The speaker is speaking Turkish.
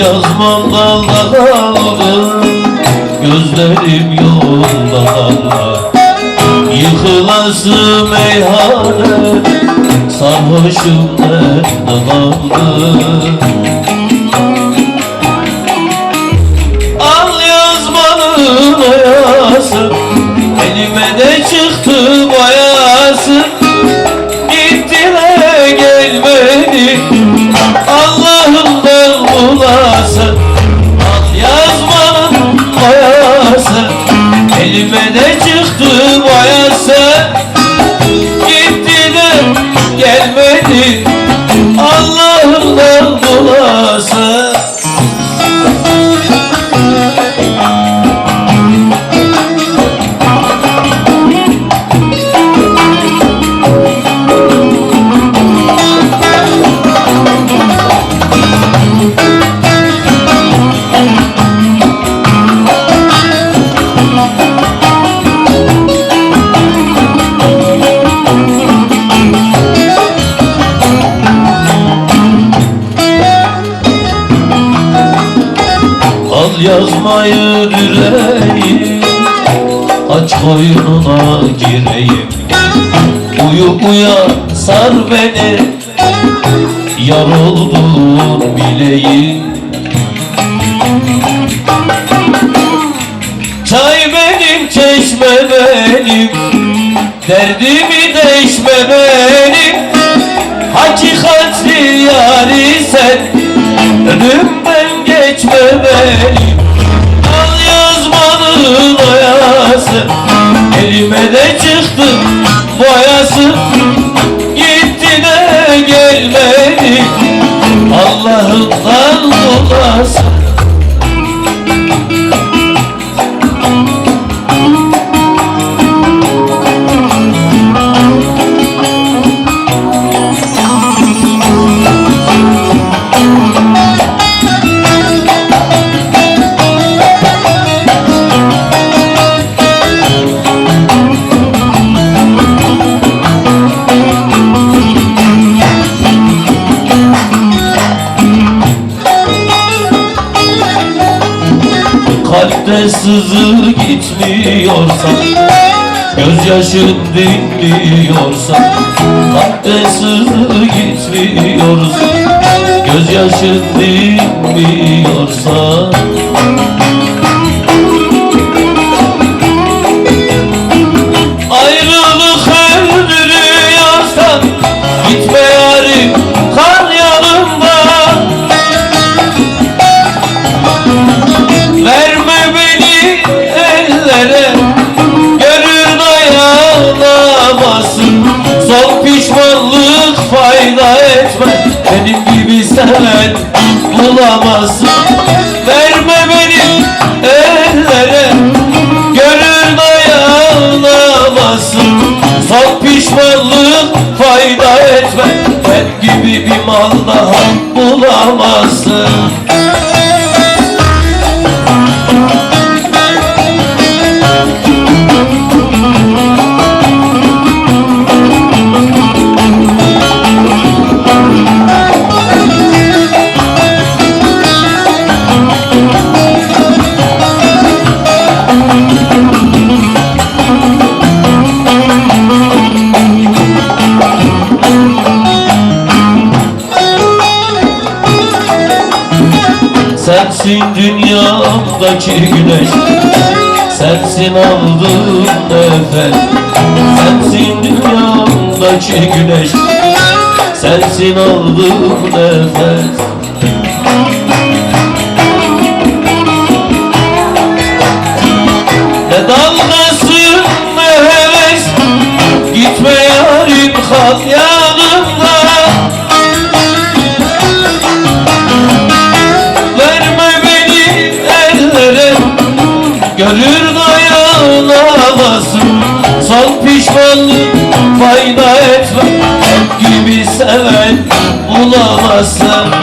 yazmam dalda kaldı Gözlerim yolda kaldı Yıkılası meyhane Sarhoşum nerede kaldı Elime de çıktı boyası Gitti de gelmedi yazmayı yüreğim Aç koynuna gireyim. Uyu uyan sar beni. Yar oldun bileyim. Çay benim çeşme benim. Derdimi deşme benim. Hakikatli yari sen Önümden geçme Kalpte sızı gitmiyorsa Gözyaşın dinliyorsa Kalpte sızı gitmiyorsa Gözyaşın dinmiyorsa Benim gibi seven bulamazsın. Verme beni ellere. Görür dayanamazsın. Son pişmanlık fayda etme. Ben gibi bir mal daha bulamazsın Sensin dünyamdaki güneş. Sensin aldığım nefes Sensin dünyamdaki güneş. Sensin aldığım nefes Görür dayanamazsın Son pişmanlık fayda etme. Hep gibi seven bulamazsın